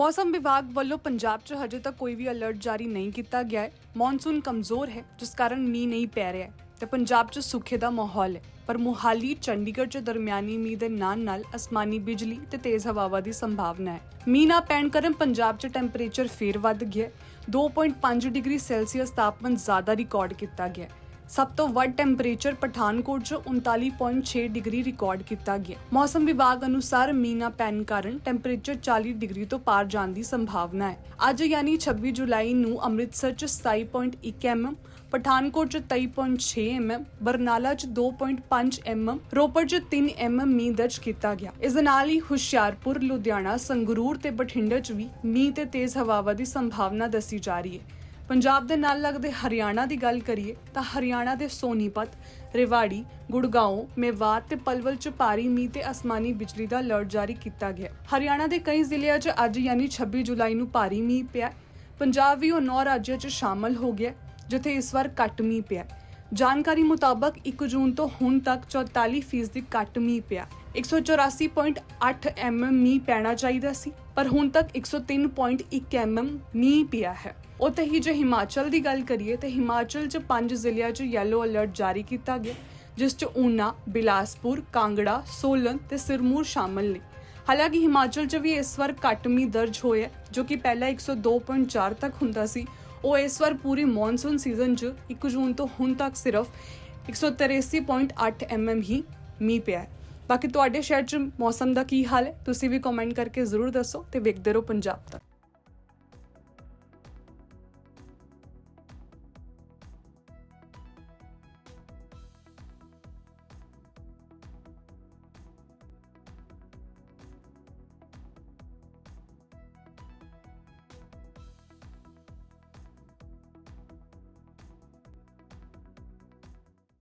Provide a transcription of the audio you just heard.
ਮੌਸਮ ਵਿਭਾਗ ਵੱਲੋਂ ਪੰਜਾਬ 'ਚ ਹਜੇ ਤੱਕ ਕੋਈ ਵੀ ਅਲਰਟ ਜਾਰੀ ਨਹੀਂ ਕੀਤਾ ਗਿਆ ਹੈ। ਮੌਨਸੂਨ ਕਮਜ਼ੋਰ ਹੈ, ਜਿਸ ਕਾਰਨ ਮੀਂਹ ਨਹੀਂ ਪੈ ਰਿਹਾ ਹੈ ਤੇ ਪੰਜਾਬ 'ਚ ਸੁੱਖੇ ਦਾ ਮਾਹੌਲ ਹੈ। ਪਰ ਮੁਹਾਲੀ, ਚੰਡੀਗੜ੍ਹ 'ਚ ਦਰਮਿਆਨੀ ਮੀਂਹ ਦੇ ਨਾਲ-ਨਾਲ ਅਸਮਾਨੀ ਬਿਜਲੀ ਤੇ ਤੇਜ਼ ਹਵਾਵਾਂ ਦੀ ਸੰਭਾਵਨਾ ਹੈ। ਮੀਂਹ ਨਾ ਪੈਣ ਕਾਰਨ ਪੰਜਾਬ 'ਚ ਟੈਂਪਰੇਚਰ ਫੇਰ ਵੱਧ ਗਿਆ ਹੈ। 2.5 ਡਿਗਰੀ ਸੈਲਸੀਅਸ ਤਾਪਮਾਨ ਜ਼ਿਆਦਾ ਰਿਕਾਰਡ ਕੀਤਾ ਗਿਆ ਸਭ ਤੋਂ ਵੱਧ ਟੈਂਪਰੇਚਰ ਪਠਾਨਕੋਟ 'ਚ 39.6 ਡਿਗਰੀ ਰਿਕਾਰਡ ਕੀਤਾ ਗਿਆ। ਮੌਸਮ ਵਿਭਾਗ ਅਨੁਸਾਰ ਮੀਂਹ ਪੈਣ ਕਾਰਨ ਟੈਂਪਰੇਚਰ 40 ਡਿਗਰੀ ਤੋਂ ਪਾਰ ਜਾਣ ਦੀ ਸੰਭਾਵਨਾ ਹੈ। ਅੱਜ ਯਾਨੀ 26 ਜੁਲਾਈ ਨੂੰ ਅੰਮ੍ਰਿਤਸਰ 'ਚ 27.1 ਐਮਐਮ ਪਠਾਨਕੋਟ 'ਚ 23.6 ਐਮਐਮ ਬਰਨਾਲਾ 'ਚ 2.5 ਐਮਐਮ ਰੋਪੜ 'ਚ 3 ਐਮਐਮ ਮੀਂਹ ਦਰਜ ਕੀਤਾ ਗਿਆ। ਇਸ ਦੇ ਨਾਲ ਹੀ ਹੁਸ਼ਿਆਰਪੁਰ, ਲੁਧਿਆਣਾ, ਸੰਗਰੂਰ ਤੇ ਬਠਿੰਡਾ 'ਚ ਵੀ ਮੀਂਹ ਤੇ ਤੇਜ਼ ਹਵਾਵਾਂ ਦੀ ਸੰਭਾਵਨਾ ਦੱਸੀ ਜਾ ਰਹੀ ਹੈ। ਪੰਜਾਬ ਦੇ ਨਾਲ ਲੱਗਦੇ ਹਰਿਆਣਾ ਦੀ ਗੱਲ ਕਰੀਏ ਤਾਂ ਹਰਿਆਣਾ ਦੇ ਸੋਨੀਪਤ, ਰਿਵਾੜੀ ਗੁੜਗਾਉਂ ਮੇਵਾਤ ਤੇ ਪਲਵਲ ਚ ਭਾਰੀ ਮੀਂਹ ਤੇ ਅਸਮਾਨੀ ਬਿਜਲੀ ਦਾ ਅਲਰਟ ਜਾਰੀ ਕੀਤਾ ਗਿਆ। ਹਰਿਆਣਾ ਦੇ ਕਈ ਜ਼ਿਲ੍ਹਿਆਂ 'ਚ ਅੱਜ ਯਾਨੀ 26 ਜੁਲਾਈ ਨੂੰ ਭਾਰੀ ਮੀਂਹ ਪਿਆ। ਪੰਜਾਬ ਵੀ ਉਹ ਨੌ ਰਾਜਾਂ 'ਚ ਸ਼ਾਮਲ ਹੋ ਗਿਆ, ਜਿੱਥੇ ਇਸ ਵਾਰ ਘੱਟ ਮੀਂਹ ਪਿਆ। ਜਾਣਕਾਰੀ ਮੁਤਾਬਕ 1 ਜੂਨ ਤੋਂ ਹੁਣ ਤੱਕ 44% ਫੀਸਦੀ ਘੱਟ ਮੀਂਹ ਪਿਆ। 184.8 ਐਮਐਮ ਮੀਂਹ ਪੈਣਾ ਚਾਹੀਦਾ ਸੀ ਪਰ ਹੁਣ ਤੱਕ 103.1 ਐਮਐਮ ਮੀਂਹ ਪਿਆ ਹੈ। ਉੱਥੇ ਹੀ ਜੇ ਹਿਮਾਚਲ ਦੀ ਗੱਲ ਕਰੀਏ ਤੇ ਹਿਮਾਚਲ 'ਚ ਪੰਜ ਜ਼ਿਲ੍ਹਿਆਂ 'ਚ ਯੈਲੋ ਅਲਰਟ ਜਾਰੀ ਕੀਤਾ ਗਿਆ ਜਿਸ 'ਚ ਊਨਾ, ਬਿਲਾਸਪੁਰ, ਕਾਂਗੜਾ, ਸੋਲਨ ਤੇ ਸਿਰਮੂਰ ਸ਼ਾਮਲ ਨੇ। ਹਾਲਾਂਕਿ ਹਿਮਾਚਲ 'ਚ ਵੀ ਇਸ ਵਾਰ ਘੱਟ ਮੀਂਹ ਦਰਜ ਹੋਇਆ ਜੋ ਕਿ ਪਹਿਲਾਂ 102.4 ਤੱਕ ਹੁੰਦਾ ਸੀ ਉਹ ਇਸ ਵਾਰ ਪੂਰੀ ਮੌਨਸੂਨ ਸੀਜ਼ਨ 'ਚ 1 ਜੂਨ ਤੋਂ ਹੁਣ ਤੱਕ ਸਿਰਫ 183.8 ਐਮਐਮ ਹੀ ਮੀਂਹ ਪਿਆ ਬਾਕੀ ਤੁਹਾਡੇ ਸ਼ਹਿਰ 'ਚ ਮੌਸਮ ਦਾ ਕੀ ਹਾਲ ਹੈ? ਤੁਸੀਂ ਵੀ ਕਮੈਂਟ ਕਰਕੇ ਜ਼ਰੂਰ ਦੱਸੋ ਤੇ ਵੇਖਦੇ ਰਹੋ ਪੰਜਾਬ ਤੱਕ।